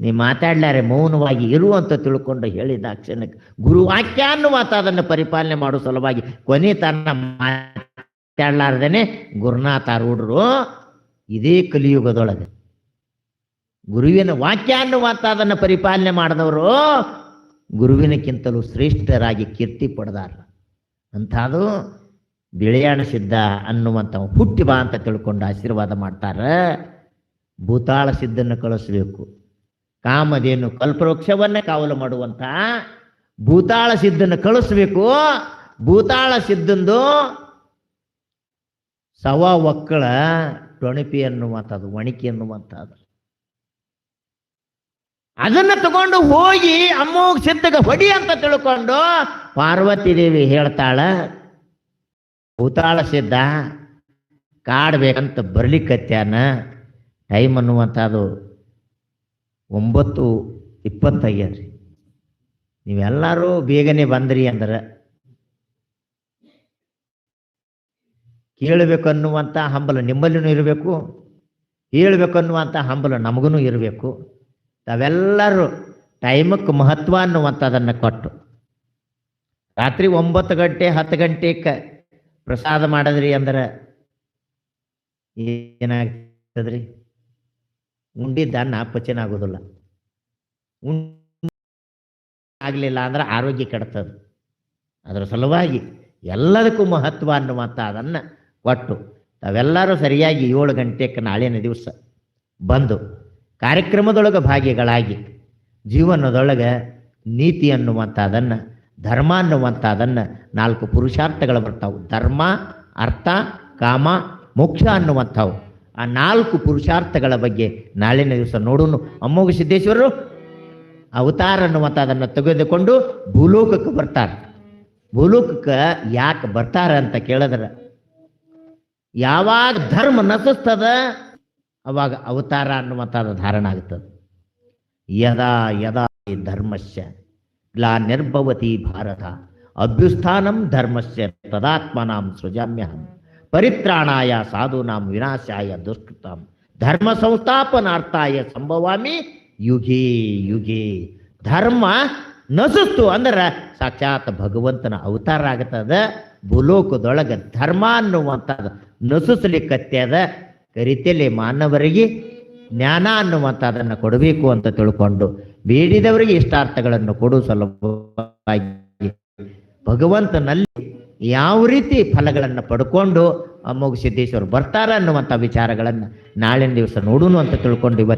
Speaker 1: ನೀ ಮಾತಾಡ್ಲಾರೆ ಮೌನವಾಗಿ ಇರು ಅಂತ ತಿಳ್ಕೊಂಡು ಹೇಳಿದ ಕ್ಷಣಕ್ಕೆ ಗುರುವಾಕ್ಯ ಅನ್ನುವಂಥ ಅದನ್ನು ಪರಿಪಾಲನೆ ಮಾಡೋ ಸಲುವಾಗಿ ಕೊನೆ ತನ್ನ ಮಾತಾಡ್ಲಾರ್ದೇನೆ ಗುರುನಾಥ ರೂಢರು ಇದೇ ಕಲಿಯುಗದೊಳಗೆ. ಗುರುವಿನ ವಾಕ್ಯ ಅನ್ನುವಂಥ ಅದನ್ನು ಪರಿಪಾಲನೆ ಮಾಡಿದವರು ಗುರುವಿನಕ್ಕಿಂತಲೂ ಶ್ರೇಷ್ಠರಾಗಿ ಕೀರ್ತಿ ಪಡೆದಾರ ಅಂಥದ್ದು ಬಿಳಿಯಾಣ ಸಿದ್ಧ ಅನ್ನುವಂಥ ಹುಟ್ಟಿ ಬಾ ಅಂತ ತಿಳ್ಕೊಂಡು ಆಶೀರ್ವಾದ ಮಾಡ್ತಾರ. ಭೂತಾಳ ಸಿದ್ಧನ್ನು ಕಳಿಸ್ಬೇಕು. ಕಾಮಧೇನು ಕಲ್ಪವೃಕ್ಷವನ್ನೇ ಕಾವಲು ಮಾಡುವಂಥ ಭೂತಾಳ ಸಿದ್ಧನ್ನು ಕಳಿಸ್ಬೇಕು. ಭೂತಾಳ ಸಿದ್ಧಂದು ಸವ ಒಕ್ಕಳ ಟೊಣಪಿ ಅನ್ನುವಂಥದ್ದು, ಒಣಕಿ ಅನ್ನುವಂಥದ್ದು. ಅದನ್ನ ತಗೊಂಡು ಹೋಗಿ ಅಮ್ಮೋಗ ಸಿದ್ಧಗ ಹೊಡಿ ಅಂತ ತಿಳ್ಕೊಂಡು ಪಾರ್ವತಿ ದೇವಿ ಹೇಳ್ತಾಳ, ಭೂತಾಳ ಸಿದ್ಧ ಕಾಡ್ಬೇಕಂತ ಬರ್ಲಿಕ್ಕತ್ಯಾನ ಟೈಮ್ ಅನ್ನುವಂಥದ್ದು ಒಂಬತ್ತು ಇಪ್ಪತ್ತಾಗ್ಯದ್ರಿ ನೀವೆಲ್ಲರೂ ಬೇಗನೆ ಬಂದ್ರಿ ಅಂದ್ರೆ ಕೇಳಬೇಕು ಅನ್ನುವಂಥ ಹಂಬಲ ನಿಮ್ಮಲ್ಲಿನೂ ಇರಬೇಕು. ಹೇಳ್ಬೇಕು ಅನ್ನುವಂಥ ಹಂಬಲ ನಮಗೂ ಇರಬೇಕು. ತಾವೆಲ್ಲರೂ ಟೈಮಕ್ಕೆ ಮಹತ್ವ ಅನ್ನುವಂಥದ್ದನ್ನು ಕೊಟ್ಟು. ರಾತ್ರಿ ಒಂಬತ್ತು ಗಂಟೆ, ಹತ್ತು ಗಂಟೆಗೆ ಪ್ರಸಾದ ಮಾಡಿದ್ರಿ ಅಂದ್ರೆ ಏನಾಗ್ತದ್ರಿ? ಉಂಡಿದ್ದ ಅನ್ನ ಪಚನ ಆಗೋದಿಲ್ಲ. ಆಗಲಿಲ್ಲ ಅಂದ್ರೆ ಆರೋಗ್ಯ ಕೆಡ್ತದೆ. ಅದರ ಸಲುವಾಗಿ ಎಲ್ಲದಕ್ಕೂ ಮಹತ್ವ ಅನ್ನುವಂಥ ಅದನ್ನು ಕೊಟ್ಟು ತಾವೆಲ್ಲರೂ ಸರಿಯಾಗಿ ಏಳು ಗಂಟೆಗೆ ನಾಳಿನ ದಿವಸ ಬಂದು ಕಾರ್ಯಕ್ರಮದೊಳಗೆ ಭಾಗಿಗಳಾಗಿ ಜೀವನದೊಳಗೆ ನೀತಿ ಅನ್ನುವಂಥದ್ದನ್ನು ಧರ್ಮ ಅನ್ನುವಂಥದ್ದನ್ನು ನಾಲ್ಕು ಪುರುಷಾರ್ಥಗಳು ಬರ್ತಾವೆ. ಧರ್ಮ, ಅರ್ಥ, ಕಾಮ, ಮೋಕ್ಷ ಅನ್ನುವಂಥವು. ಆ ನಾಲ್ಕು ಪುರುಷಾರ್ಥಗಳ ಬಗ್ಗೆ ನಾಳಿನ ದಿವಸ ನೋಡೋಣ ಅಮ್ಮೋಗ ಸಿದ್ದೇಶ್ವರರು ಅವತಾರ ಅನ್ನುವಂಥದ್ದನ್ನು ತೆಗೆದುಕೊಂಡು ಭೂಲೋಕಕ್ಕೆ ಬರ್ತಾರೆ. ಭೂಲೋಕಕ್ಕೆ ಯಾಕೆ ಬರ್ತಾರೆ ಅಂತ ಕೇಳಿದ್ರೆ ಯಾವಾಗ ಧರ್ಮ ನಶಿಸ್ತದ, ಅವಾಗ ಅವತಾರ ಅನ್ನುವಂಥದ್ದು ಧಾರಣ ಆಗ್ತದೆ. ಯದಾ ಯದಾ ಧರ್ಮಶ್ಯ ಧರ್ಮಸ್ಯ ಗ್ಲಾನಿರ್ಭವತಿ ಭಾರತ, ಅಭ್ಯುಸ್ಥಾನಂ ಧರ್ಮಸ್ಯ ತದಾತ್ಮನಾಂ ಸೃಜಾಮ್ಯಹಂ, ಪರಿತ್ರಾಣಾಯ ಸಾಧೂನಾಂ ವಿನಾಶಾಯ ದುಷ್ಕೃತಾಂ, ಧರ್ಮ ಸಂಸ್ಥಾಪನಾರ್ಥಾಯ ಸಂಭವಾಮಿ ಯುಗೇ ಯುಗೇ. ಧರ್ಮ ನಸಿಸ್ತು ಅಂದ್ರೆ ಸಾಕ್ಷಾತ್ ಭಗವಂತನ ಅವತಾರ ಆಗತ್ತದ ಭೂಲೋಕದೊಳಗೆ ಧರ್ಮ ಅನ್ನುವಂಥದ್ದು ನಸಿಸ್ಲಿಕ್ಕತ್ಯದ ಕರಿತೆಲೆ ಮಾನವರಿಗೆ ಜ್ಞಾನ ಅನ್ನುವಂಥದ್ದನ್ನು ಕೊಡಬೇಕು ಅಂತ ತಿಳ್ಕೊಂಡು ಬೇಡಿದವರಿಗೆ ಇಷ್ಟಾರ್ಥಗಳನ್ನು ಕೊಡು ಸಲುವಾಗಿ ಭಗವಂತನಲ್ಲಿ ಯಾವ ರೀತಿ ಫಲಗಳನ್ನು ಪಡ್ಕೊಂಡು ಅಮ್ಮೋಗ ಸಿದ್ದೇಶ್ವರು ಬರ್ತಾರ ಅನ್ನುವಂಥ ವಿಚಾರಗಳನ್ನು ನಾಳಿನ ದಿವಸ ನೋಡೋಣ ಅಂತ ತಿಳ್ಕೊಂಡು ಇವತ್ತು